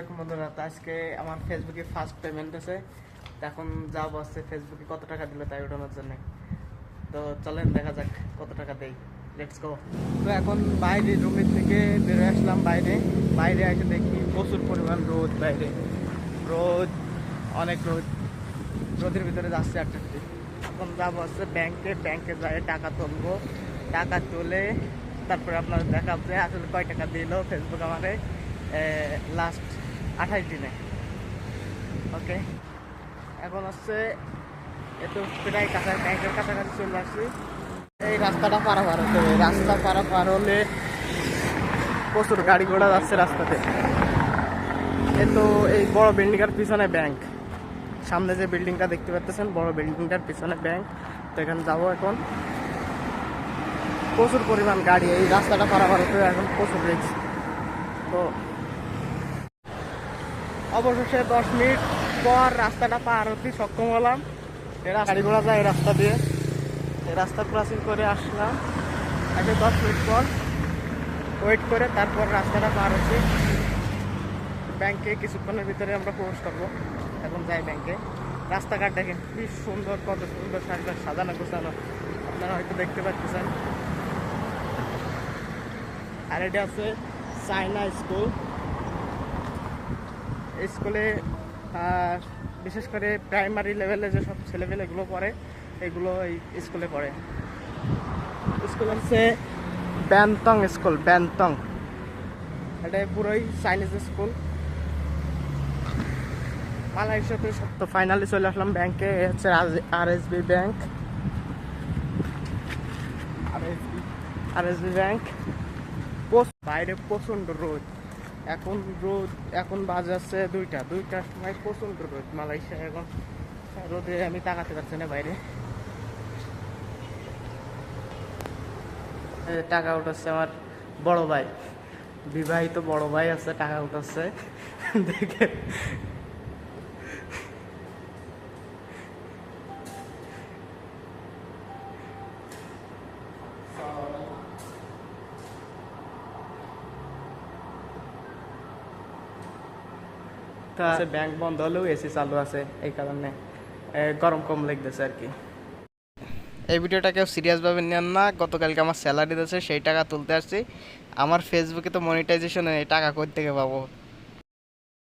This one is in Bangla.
আলাইকুম বন্ধুরা তো আজকে আমার ফেসবুকে ফার্স্ট পেমেন্ট আছে। এখন যা বসছে ফেসবুকে কত টাকা দিল তাই ওঠানোর জন্য। তো চলেন, দেখা যাক কত টাকা দেই। লেটস গো তো এখন বাইরে, রুমের থেকে বেরোয় আসলাম বাইরে। বাইরে এসে দেখি প্রচুর পরিমাণ রোদ বাইরে। রোদ, অনেক রোদ। রোদের ভিতরে যাচ্ছে একটা এখন যা বসছে ব্যাংকে ব্যাংকে যাই, টাকা তুলবো। টাকা তুলে তারপরে আপনার দেখাচ্ছে আসলে কয় টাকা দিল ফেসবুক আমারে লাস্ট আঠাশ দিনে। ওকে এখন হচ্ছে একটু প্রায় কাছা ব্যাংকের কাছাকাছি চলে আসছি। এই রাস্তাটা পারাপার হতে হবে। রাস্তা পারাপার হলে প্রচুর গাড়ি ঘোড়া যাচ্ছে রাস্তাতে। এ তো এই বড় বিল্ডিংটার পিছনে ব্যাংক সামনে যে বিল্ডিংটা দেখতে পাচ্ছেন, বড় বিল্ডিংটার পিছনে ব্যাংক তো এখানে যাব এখন। প্রচুর পরিমাণ গাড়ি, এই রাস্তাটা পারাপার হতে এখন, প্রচুর রিক্স তো অবশেষে দশ মিনিট পর রাস্তাটা পার হতে সক্ষম হলাম। এরা গাড়ি ঘোড়া যায় রাস্তা দিয়ে। এই রাস্তা ক্রসিং করে আসলাম। আগে দশ মিনিট পর ওয়েট করে তারপর রাস্তাটা পার হচ্ছি। ব্যাংকে কিছুক্ষণের ভিতরে আমরা প্রবেশ করব। এখন যাই ব্যাংকে রাস্তাঘাট দেখেন, কি সুন্দর, কত সুন্দর সাজা সাজানো গোছানো। আপনারা হয়তো দেখতে পাচ্ছেন। আর এটা আছে চায়না স্কুল স্কুলে বিশেষ করে প্রাইমারি লেভেলে যেসব ছেলেমেয়েগুলো পড়ে, এগুলো এই স্কুলে পড়ে। স্কুল হচ্ছে ব্যান্তং স্কুল, ব্যান্তং। এটা পুরোই চাইনিজ স্কুল। মালয়েশিয়াতে সব তো ফাইনালি চলে আসলাম ব্যাংকে হচ্ছে R S B bank R S B bank বাইরে প্রচণ্ড রোদ। এখন রোদ, এখন বাজাচ্ছে দুইটা। দুইটার সময় প্রচণ্ড রোদ মালয়েশিয়া এখন। রোদে আমি তাকাতে পারছি না বাইরে। টাকা উঠাচ্ছে আমার বড় ভাই। বিবাহিত বড় ভাই আছে, টাকা উঠাচ্ছে। দেখে ব্যাংক বন্ধ হলেও এসি চালু আছে এই কারণে গরম কম লাগতেছে আর কি। এই ভিডিওটা কেউ সিরিয়াসভাবে নেন না গতকালকে আমার স্যালারি দিয়েছে সেই টাকা তুলতে আসছি। আমার ফেসবুকে তো মনিটাইজেশন এই টাকা কই থেকে পাবো?